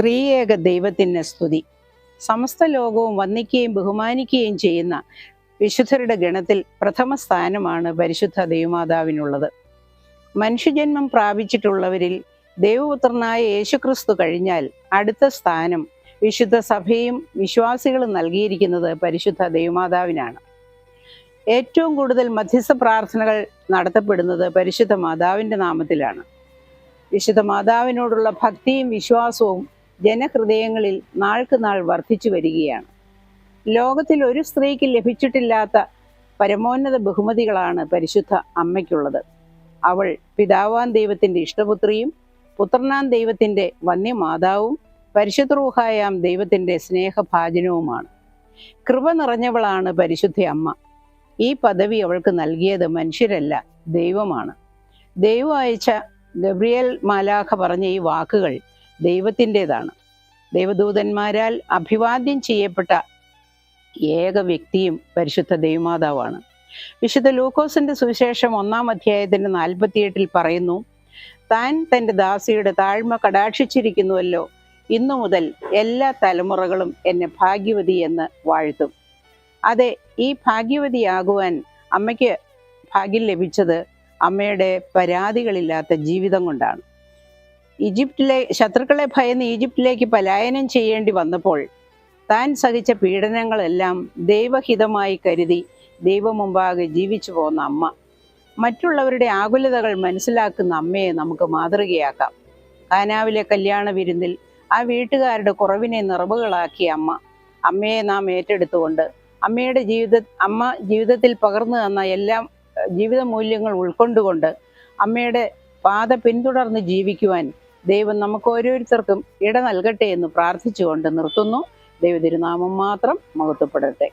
ത്രിയേക ദൈവത്തിന് സ്തുതി. സമസ്ത ലോകവും വന്ദിക്കുകയും ബഹുമാനിക്കുകയും ചെയ്യുന്ന വിശുദ്ധരുടെ ഗണത്തിൽ പ്രഥമ സ്ഥാനമാണ് പരിശുദ്ധ ദൈവമാതാവിനുള്ളത്. മനുഷ്യജന്മം പ്രാപിച്ചിട്ടുള്ളവരിൽ ദൈവപുത്രനായ യേശുക്രിസ്തു കഴിഞ്ഞാൽ അടുത്ത സ്ഥാനം വിശുദ്ധ സഭയും വിശ്വാസികളും നൽകിയിരിക്കുന്നത് പരിശുദ്ധ ദൈവമാതാവിനാണ്. ഏറ്റവും കൂടുതൽ മധ്യസ്ഥ പ്രാർത്ഥനകൾ നടത്തപ്പെടുന്നത് പരിശുദ്ധ മാതാവിന്റെ നാമത്തിലാണ്. വിശുദ്ധ മാതാവിനോടുള്ള ഭക്തിയും വിശ്വാസവും ജനഹൃദയങ്ങളിൽ നാൾക്ക് നാൾ വർദ്ധിച്ചു വരികയാണ്. ലോകത്തിൽ ഒരു സ്ത്രീക്ക് ലഭിച്ചിട്ടില്ലാത്ത പരമോന്നത ബഹുമതികളാണ് പരിശുദ്ധ അമ്മയ്ക്കുള്ളത്. അവൾ പിതാവാൻ ദൈവത്തിന്റെ ഇഷ്ടപുത്രിയും പുത്രനാൻ ദൈവത്തിന്റെ വന്യമാതാവും പരിശുദ്ധ റൂഹായാം ദൈവത്തിന്റെ സ്നേഹഭാജനവുമാണ്. കൃപ നിറഞ്ഞവളാണ് പരിശുദ്ധ അമ്മ. ഈ പദവി അവൾക്ക് നൽകിയത് മനുഷ്യരല്ല ദൈവമാണ്. ദൈവം അയച്ച ഗബ്രിയേൽ മാലാഖ പറഞ്ഞ ഈ വാക്കുകൾ ദൈവത്തിന്റെതാണ്. ദൈവദൂതന്മാരാൽ അഭിവാദ്യം ചെയ്യപ്പെട്ട ഏക വ്യക്തിയും പരിശുദ്ധ ദൈവമാതാവാണ്. വിശുദ്ധ ലൂക്കോസിന്റെ സുവിശേഷം ഒന്നാം അധ്യായത്തിന്റെ നാൽപ്പത്തിയെട്ടിൽ പറയുന്നു താൻ തന്റെ ദാസിയുടെ താഴ്മ കടാക്ഷിച്ചിരിക്കുന്നുവല്ലോ. ഇന്നു മുതൽ എല്ലാ തലമുറകളും എന്നെ ഭാഗ്യവതി എന്ന് വാഴ്ത്തും. അതെ ഈ ഭാഗ്യവതിയാകുവാൻ അമ്മയ്ക്ക് ഭാഗ്യം ലഭിച്ചത് അമ്മയുടെ പരാതികളില്ലാത്ത ജീവിതം കൊണ്ടാണ്. ഈജിപ്തിലെ ശത്രുക്കളെ ഭയന്ന് ഈജിപ്തിലേക്ക് പലായനം ചെയ്യേണ്ടി വന്നപ്പോൾ താൻ സഹിച്ച പീഡനങ്ങളെല്ലാം ദൈവഹിതമായി കരുതി ദൈവം മുമ്പാകെ ജീവിച്ചു പോകുന്ന അമ്മ. മറ്റുള്ളവരുടെ ആകുലതകൾ മനസ്സിലാക്കുന്ന അമ്മയെ നമുക്ക് മാതൃകയാക്കാം. കാനാവിലെ കല്യാണ വിരുന്നിൽ ആ വീട്ടുകാരുടെ കുറവിനെ നിറവുകളാക്കിയ അമ്മ. അമ്മയെ നാം ഏറ്റെടുത്തുകൊണ്ട് അമ്മയുടെ ജീവിത അമ്മ ജീവിതത്തിൽ പകർന്നു തന്ന എല്ലാ ജീവിത മൂല്യങ്ങൾ ഉൾക്കൊണ്ടുകൊണ്ട് അമ്മയുടെ പാത പിന്തുടർന്ന് ജീവിക്കുവാൻ ദൈവം നമുക്ക് ഓരോരുത്തർക്കും ഇട നൽകട്ടെ എന്ന് പ്രാർത്ഥിച്ചുകൊണ്ട് നിർത്തുന്നു. ദൈവതിരുനാമം മാത്രം മഹത്വപ്പെടട്ടെ.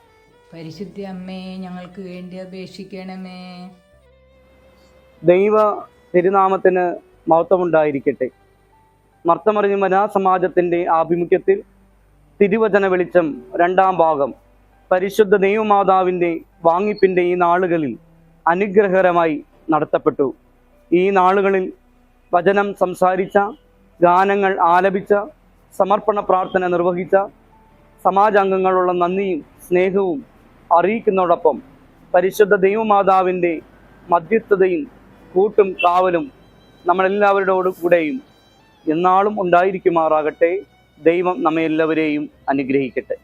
പരിശുദ്ധി അമ്മേ ഞങ്ങൾക്ക് വേണ്ടി അപേക്ഷിക്കണമേ. ദൈവ തിരുനാമത്തിന് മഹത്വമുണ്ടായിരിക്കട്ടെ. മർത്തമറിഞ്ഞ മനാസമാജത്തിന്റെ ആഭിമുഖ്യത്തിൽ തിരുവചന വെളിച്ചം രണ്ടാം ഭാഗം. പരിശുദ്ധ ദൈവമാതാവിന്റെ വാങ്ങിപ്പിന്റെ ഈ നാളുകളിൽ അനുഗ്രഹകരമായി നടത്തപ്പെട്ടു. ഈ നാളുകളിൽ വചനം സംസാരിച്ച ഗാനങ്ങൾ ആലപിച്ച സമർപ്പണ പ്രാർത്ഥന നിർവഹിച്ച സമാജാംഗങ്ങളുള്ള നന്ദിയും സ്നേഹവും അറിയിക്കുന്നതോടൊപ്പം പരിശുദ്ധ ദൈവമാതാവിന്റെ മധ്യസ്ഥതയും കൂട്ടും കാവലും നമ്മളെല്ലാവരോട് കൂടെയും എന്നാളും ഉണ്ടായിരിക്കുമാറാകട്ടെ. ദൈവം നമ്മെല്ലാവരെയും അനുഗ്രഹിക്കട്ടെ.